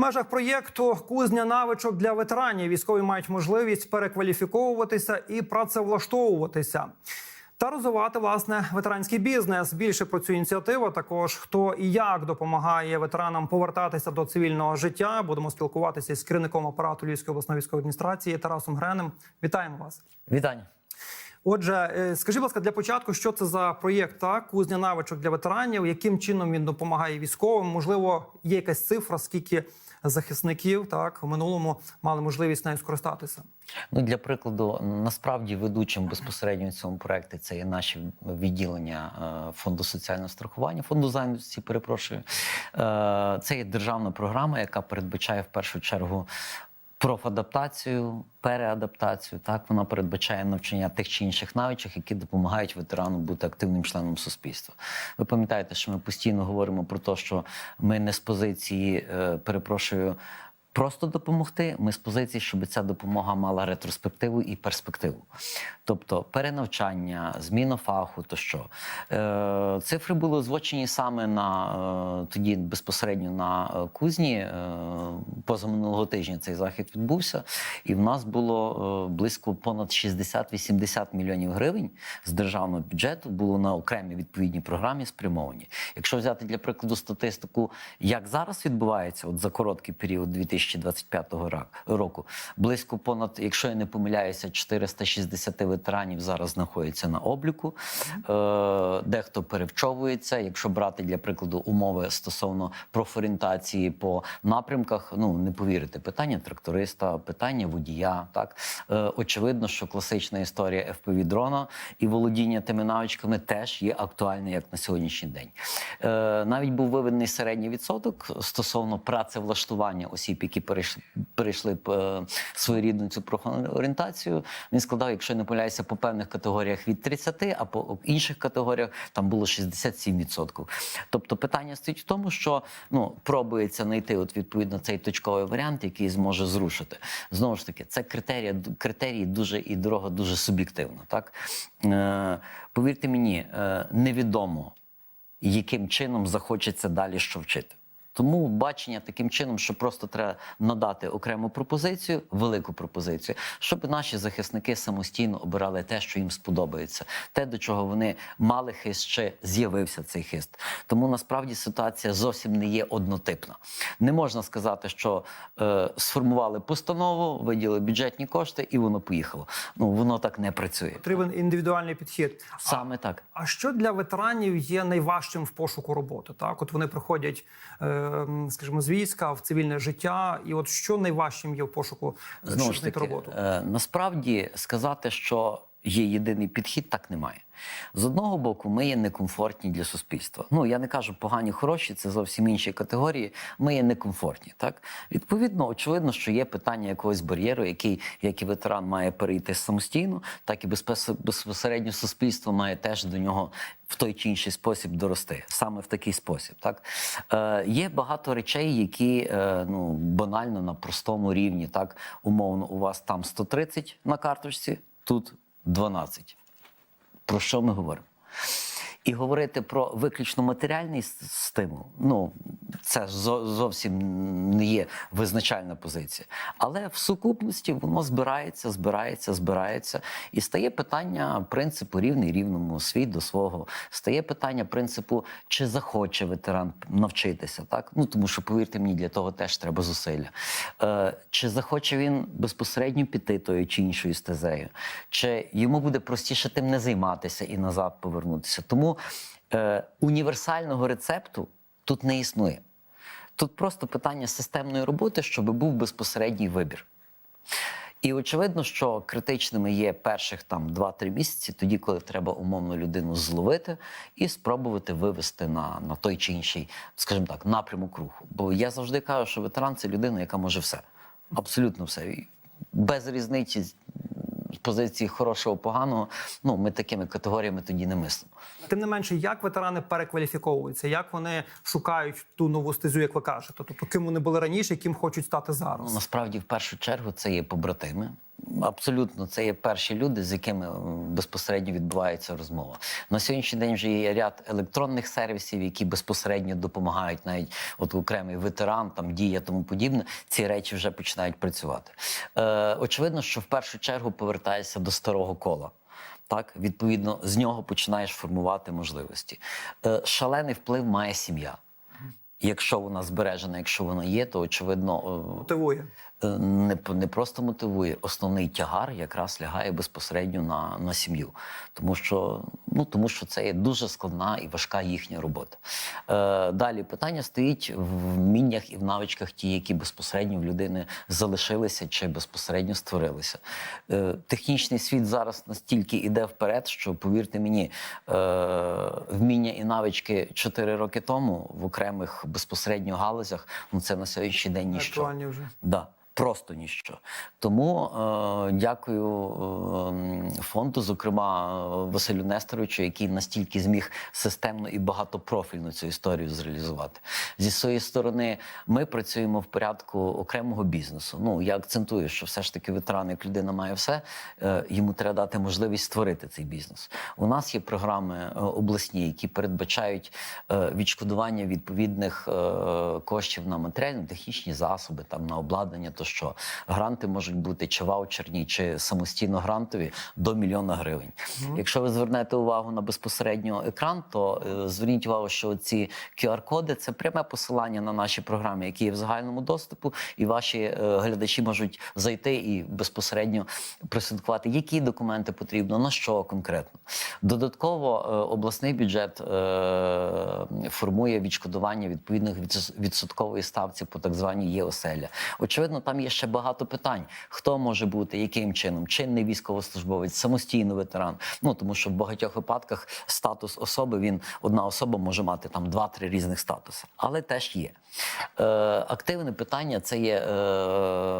Межах проєкту Кузня навичок для ветеранів військові мають можливість перекваліфіковуватися і працевлаштовуватися. Та розвивати власне ветеранський бізнес. Більше про цю ініціативу також хто і як допомагає ветеранам повертатися до цивільного життя. Будемо спілкуватися з керівником апарату Львівської обласної військової адміністрації Тарасом Гренем. Вітаємо вас. Вітання. Отже, е, скажіть, будь ласка, для початку, що це за проєкт так? кузня навичок для ветеранів? Яким чином він допомагає військовим? Можливо, є якась цифра, скільки захисників так в минулому мали можливість нею скористатися? Ну для прикладу, насправді ведучим безпосередньо в цьому проекті це є наші відділення е, фонду соціального страхування, фонду зайнятості. Перепрошую, Е, це є державна програма, яка передбачає в першу чергу. Профадаптацію, переадаптацію, так вона передбачає навчання тих чи інших навичок, які допомагають ветерану бути активним членом суспільства. Ви пам'ятаєте, що ми постійно говоримо про те, що ми не з позиції, е, перепрошую, просто допомогти. Ми з позиції, щоб ця допомога мала ретроспективу і перспективу. Тобто перенавчання, зміна фаху, тощо. Е, цифри були озвучені саме на е, тоді безпосередньо на е, кузні. Позаминулого тижня цей захід відбувся, і в нас було близько понад 60-80 мільйонів гривень з державного бюджету було на окремі відповідні програмі спрямовані. Якщо взяти для прикладу статистику, як зараз відбувається, от за короткий період 2025 рак- року, близько понад, якщо я не помиляюся, 460 ветеранів зараз знаходяться на обліку. Е, дехто перевчовується. Якщо брати для прикладу умови стосовно профорієнтації по напрямках, ну не повірите, питання тракториста, питання водія. Так е, очевидно, що класична історія fpv дрона і володіння тими навичками теж є актуальна як на сьогоднішній день. Е, навіть був виведений середній відсоток стосовно працевлаштування осіб, які перейшли, перейшли своєрідну цю профорієнтацію. Він складав, якщо я не помиляюся, по певних категоріях від 30, а по інших категоріях там було 67%. Тобто питання стоїть в тому, що ну пробується знайти от відповідно цей точковий варіант, який зможе зрушити. Знову ж таки, це критерія критерії дуже і дорога дуже суб'єктивно. Так е, повірте мені, е, невідомо яким чином захочеться далі що вчити. Тому бачення таким чином, що просто треба надати окрему пропозицію, велику пропозицію, щоб наші захисники самостійно обирали те, що їм сподобається, те, до чого вони мали хист, чи з'явився цей хист. Тому насправді ситуація зовсім не є однотипна. Не можна сказати, що е, сформували постанову, виділили бюджетні кошти, і воно поїхало. Ну воно так не працює. Потрібен індивідуальний підхід. Саме так. А що для ветеранів є найважчим в пошуку роботи? Так, от вони приходять, е, скажімо, з війська в цивільне життя, і от що найважчим є в пошуку Знову ж таки, роботу? е, насправді сказати, що є єдиний підхід, так немає. З одного боку, ми є некомфортні для суспільства. Ну я не кажу погані, хороші, це зовсім інші категорії. Ми є некомфортні. Так відповідно, очевидно, що є питання якогось бар'єру, який як і ветеран має перейти самостійно, так і безпосередньо суспільство має теж до нього в той чи інший спосіб дорости, саме в такий спосіб. Так е, є багато речей, які е, ну банально на простому рівні, так умовно, у вас там 130 на карточці, тут 12. Про що ми говоримо? І говорити про виключно матеріальний стимул, ну це зовсім не є визначальна позиція. Але в сукупності воно збирається, збирається, збирається. І стає питання принципу рівний рівному свій до свого. Стає питання принципу, чи захоче ветеран навчитися, так? Ну тому що, повірте мені, для того теж треба зусилля. Е, чи захоче він безпосередньо піти тою чи іншою стезею, чи йому буде простіше тим не займатися і назад повернутися. Тому е, універсального рецепту тут не існує. Тут просто питання системної роботи, щоб був безпосередній вибір. І очевидно, що критичними є перших там 2-3 місяці, тоді, коли треба умовно людину зловити і спробувати вивести на, на той чи інший, скажімо так, напрямок руху. Бо я завжди кажу, що ветеран це людина, яка може все. Абсолютно все. Без різниці позиції хорошого, поганого. Ну, ми такими категоріями тоді не мислимо. Тим не менше, як ветерани перекваліфіковуються, як вони шукають ту нову стезю, як ви кажете? Тобто, ким вони були раніше, ким хочуть стати Ну, зараз? насправді, в першу чергу, це є побратими. Абсолютно, це є перші люди, з якими безпосередньо відбувається розмова. На сьогоднішній день вже є ряд електронних сервісів, які безпосередньо допомагають, навіть от окремий ветеран, там дія тому подібне. Ці речі вже починають працювати. Е, очевидно, що в першу чергу повертаєшся до старого кола. Так, відповідно, з нього починаєш формувати можливості. Е, шалений вплив має сім'я. Якщо вона збережена, якщо вона є, то очевидно е, Мотивує. Е, не, не просто мотивує, основний тягар якраз лягає безпосередньо на, на сім'ю. Тому що, ну, тому що це є дуже складна і важка їхня робота. Е, далі питання стоїть в вміннях і в навичках ті, які безпосередньо в людини залишилися чи безпосередньо створилися. Е, технічний світ зараз настільки іде вперед, що повірте мені, е, вміння і навички 4 роки тому в окремих безпосередньо галузях, ну це на сьогоднішній день ніщо. Актуальні вже. Да, просто ніщо. Тому е, дякую е, фонду, зокрема е, Василю Несторовичу, який настільки зміг системно і багатопрофільно цю історію зреалізувати. Зі своєї сторони, ми працюємо в порядку окремого бізнесу. Ну я акцентую, що все ж таки ветеран, як людина має все, е, йому треба дати можливість створити цей бізнес. У нас є програми е, обласні, які передбачають е, відшкодування відповідних е, коштів на матеріально-технічні засоби, там на обладнання, то що гранти можуть бути чи ваучерні, чи самостійно грантові до мільйона гривень. Якщо ви звернете увагу на безпосередньо екран, то е, зверніть увагу, що ці QR-коди це пряме посилання на наші програми, які є в загальному доступу, і ваші е, глядачі можуть зайти і безпосередньо прослідкувати, які документи потрібно, на що конкретно. Додатково е, обласний бюджет е, формує відшкодування відповідних відсоткової ставці по так званій ЄОСЕЛЯ. Очевидно, там є ще багато питань: хто може бути, яким чином, чинний військовослужбовець, самостійний ветеран. Ну тому що в багатьох випадках статус особи він одна особа може мати там два-три різних статуси, але теж є. Е, активне питання це є е,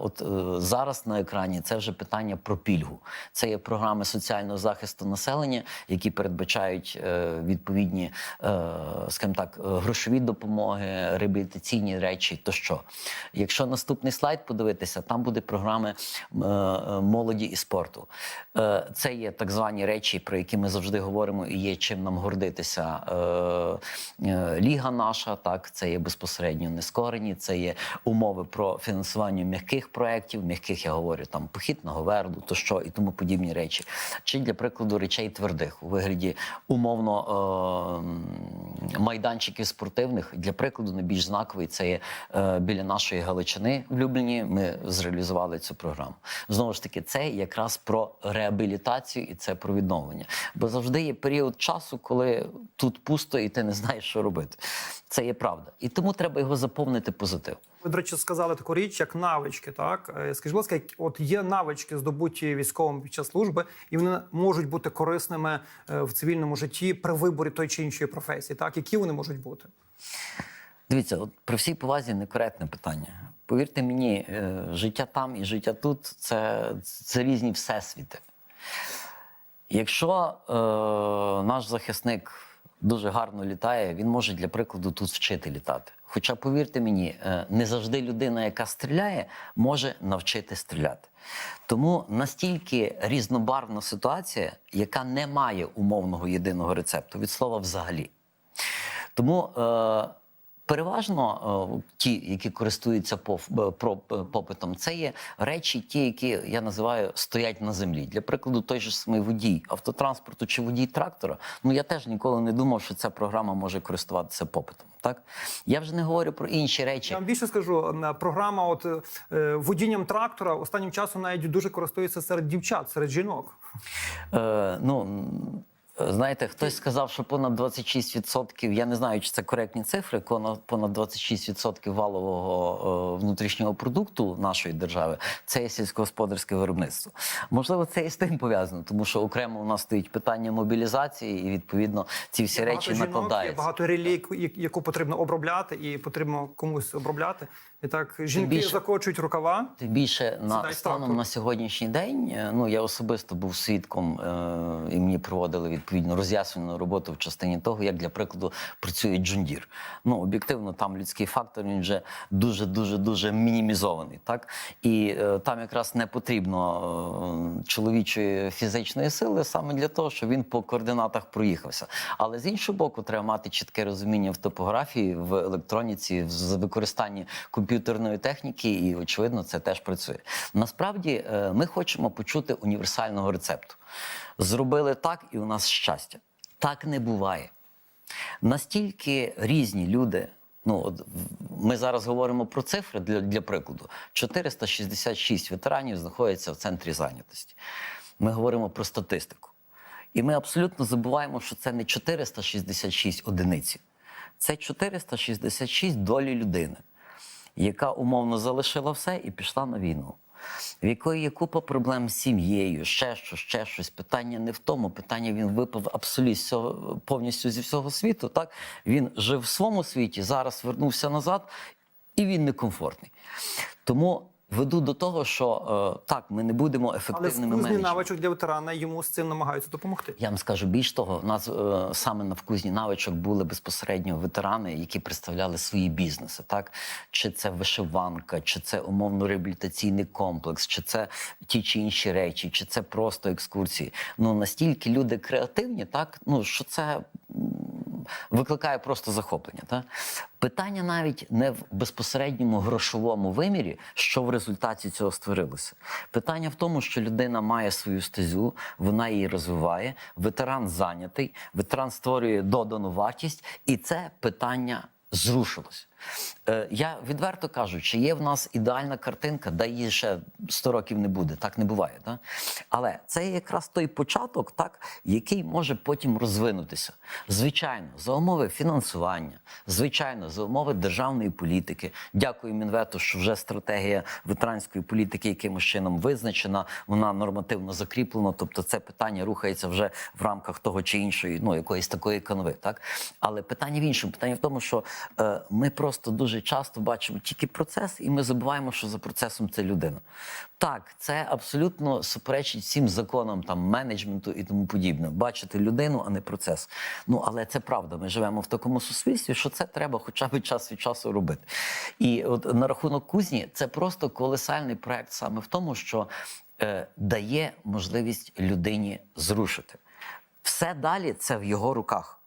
от е, зараз на екрані. Це вже питання про пільгу. Це є програми соціального захисту населення, які передбачають відповідні, скажімо так, грошові допомоги, реабілітаційні речі. тощо. Якщо наступний слайд подивитися, там буде програми молоді і спорту. Це є так звані речі, про які ми завжди говоримо, і є чим нам гордитися. Ліга наша, так, це є безпосередньо нескорені, це є умови про фінансування м'яких проєктів, м'яких я говорю там похід на Говерду, то що і тому подібні речі. Чи для прикладу речей твердих у вигляді умовно е, майданчиків спортивних. Для прикладу, найбільш знаковий це є е, біля нашої Галичини в Любліні. Ми зреалізували цю програму. Знову ж таки, це якраз про реабілітацію і це про відновлення. Бо завжди є період часу, коли тут пусто і ти не знаєш, що робити. Це є правда. І тому треба його заповнити позитив. Ви, до речі, сказали таку річ, як навички. Так Е, скажіть, будь ласка, от є навички, здобуті військовим під час служби, і вони можуть бути корисними е, в цивільному житті при виборі той чи іншої професії. Так, які вони можуть бути? Дивіться, от при всій повазі некоректне питання. Повірте мені, е, життя там і життя тут це, це різні всесвіти. Якщо е, наш захисник дуже гарно літає, він може для прикладу тут вчити літати. Хоча, повірте мені, е, не завжди людина, яка стріляє, може навчити стріляти. Тому настільки різнобарвна ситуація, яка не має умовного єдиного рецепту від слова взагалі. Тому е, переважно е, ті, які користуються е, е, попитом, це є речі, ті, які я називаю стоять на землі. Для прикладу, той же самий водій автотранспорту чи водій трактора. Ну я теж ніколи не думав, що ця програма може користуватися попитом. Так я вже не говорю про інші речі. Я вам більше скажу, програма от водінням трактора останнім часом навіть дуже користується серед дівчат, серед жінок. Е, ну, знаєте, хтось сказав, що понад 26%, я не знаю, чи це коректні цифри, понад понад 26% валового е, внутрішнього продукту нашої держави це є сільськогосподарське виробництво. Можливо, це і з тим пов'язано, тому що окремо у нас стоїть питання мобілізації, і відповідно ці всі речі багато жінок, є накладаються. багато релій, яку потрібно обробляти, і потрібно комусь обробляти. І так жінки більше- закочують рукава. Тим більше на станом трактор. на сьогоднішній день. е, Ну я особисто був свідком, е, і мені проводили відповідно роз'яснену роботу в частині того, як для прикладу працює Джундір. Ну об'єктивно, там людський фактор він вже дуже дуже дуже мінімізований. Так і е, там якраз не потрібно е, чоловічої фізичної сили саме для того, щоб він по координатах проїхався. Але з іншого боку, треба мати чітке розуміння в топографії, в електроніці, в використанні комп'ютерної техніки, і очевидно, це теж працює. Насправді, е, ми хочемо почути універсального рецепту. Зробили так, і у нас щастя. Так не буває. Настільки різні люди. Ну, от ми зараз говоримо про цифри для, для прикладу. 466 ветеранів знаходяться в центрі зайнятості. Ми говоримо про статистику. І ми абсолютно забуваємо, що це не 466 одиниць, це 466 долі людини, яка умовно залишила все і пішла на війну. В якої є купа проблем з сім'єю, ще щось, ще щось. Питання не в тому. Питання він випав абсолютно повністю зі всього світу. Так він жив в своєму світі, зараз вернувся назад, і він некомфортний. Тому веду до того, що е, так, ми не будемо Але ефективними кузні менеджерами. навичок для ветерана йому з цим намагаються допомогти. Я вам скажу більш того, у нас е, саме на вкузні навичок були безпосередньо ветерани, які представляли свої бізнеси. Так чи це вишиванка, чи це умовно реабілітаційний комплекс, чи це ті чи інші речі, чи це просто екскурсії. Ну настільки люди креативні, так ну що це викликає просто захоплення. Та? Питання навіть не в безпосередньому грошовому вимірі, що в результаті цього створилося. Питання в тому, що людина має свою стезю, вона її розвиває, ветеран зайнятий, ветеран створює додану вартість, і це питання зрушилось. Е, я відверто кажу, чи є в нас ідеальна картинка, де її ще 100 років не буде. Так не буває. Так? Але це якраз той початок, так, який може потім розвинутися. Звичайно, за умови фінансування, звичайно, за умови державної політики. Дякую Мінвету, що вже стратегія ветеранської політики якимось чином визначена, вона нормативно закріплена. Тобто, це питання рухається вже в рамках того чи іншої, ну якоїсь такої канви. Так, але питання в іншому. Питання в тому, що е, ми просто дуже часто бачимо тільки процес, і ми забуваємо, що за процесом це людина. Так, це абсолютно суперечить всім законам там менеджменту і тому подібне. Бачити людину, а не процес. Ну але це правда. Ми живемо в такому суспільстві, що це треба хоча б час від часу робити. І от на рахунок кузні, це просто колосальний проект саме в тому, що е, дає можливість людині зрушити. Все далі це в його руках.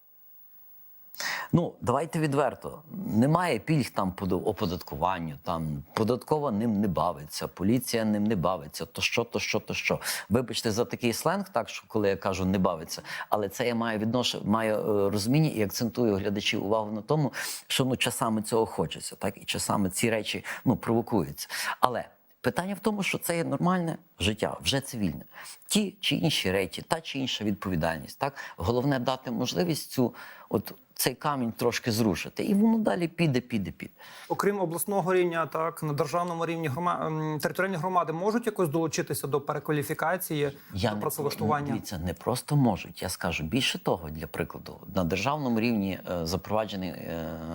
Ну, давайте відверто. Немає пільг там по оподаткуванню, там податкова ним не бавиться, поліція ним не бавиться, то що, то що, то що. Вибачте за такий сленг, так що коли я кажу не бавиться, але це я маю віднош... маю е, розуміння і акцентую глядачів увагу на тому, що ну часами цього хочеться, так і часами ці речі ну провокуються. Але Питання в тому, що це є нормальне життя, вже цивільне. Ті чи інші речі, та чи інша відповідальність. Так головне дати можливість цю, от цей камінь трошки зрушити, і воно далі піде, піде, піде. Окрім обласного рівня, так на державному рівні грома... територіальні громади можуть якось долучитися до перекваліфікації, Я до не працевлаштування. дивіться, не просто можуть. Я скажу більше того, для прикладу, на державному рівні е, запроваджений е,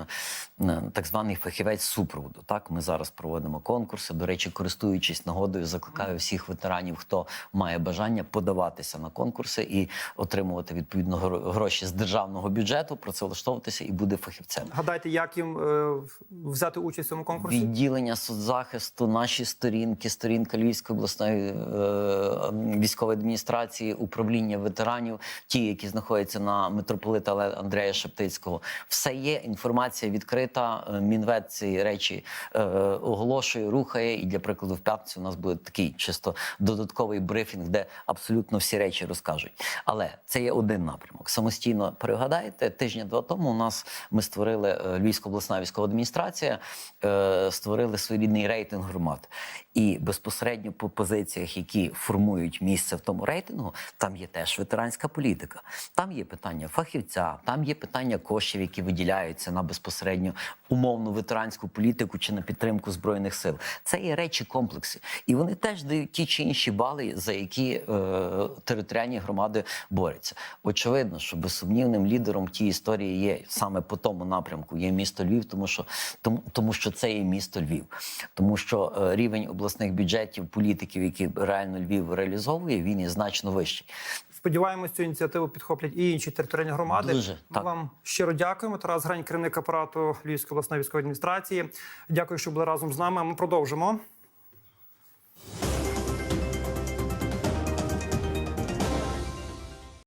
так званий фахівець супроводу. Так, ми зараз проводимо конкурси. До речі, користуючись нагодою, закликаю всіх ветеранів, хто має бажання подаватися на конкурси і отримувати відповідно гро- гроші з державного бюджету, працевлаштовуватися і буде фахівцем. Гадайте, як їм е, взяти участь в цьому конкурсі? Відділення соцзахисту, наші сторінки, сторінка Львівської обласної е, військової адміністрації, управління ветеранів, ті, які знаходяться на митрополита Андрея Шептицького. Все є. Інформація відкрита. е, Мінвет ці речі е, оголошує, рухає. І для прикладу, в п'ятницю у нас буде такий чисто додатковий брифінг, де абсолютно всі речі розкажуть. Але це є один напрямок. Самостійно пригадаєте, тижня-два тому у нас ми створили е, Львівська обласна військова адміністрація, е, створили своєрідний рейтинг громад. І безпосередньо по позиціях, які формують місце в тому рейтингу, там є теж ветеранська політика. Там є питання фахівця, там є питання коштів, які виділяються на безпосередньо умовну ветеранську політику чи на підтримку збройних сил. Це є речі комплекси, і вони теж дають ті чи інші бали, за які е, територіальні громади борються. Очевидно, що безсумнівним лідером в історії є саме по тому напрямку є місто Львів, тому що тому, тому що це є місто Львів, тому що е, рівень обласних бюджетів політиків, які реально Львів реалізовує, він є значно вищий. Сподіваємось, цю ініціативу підхоплять і інші територіальні громади. Дуже, Ми так. вам щиро дякуємо. Тарас Грань, керівник апарату Львівської обласної військової адміністрації. Дякую, що були разом з нами. Ми продовжимо.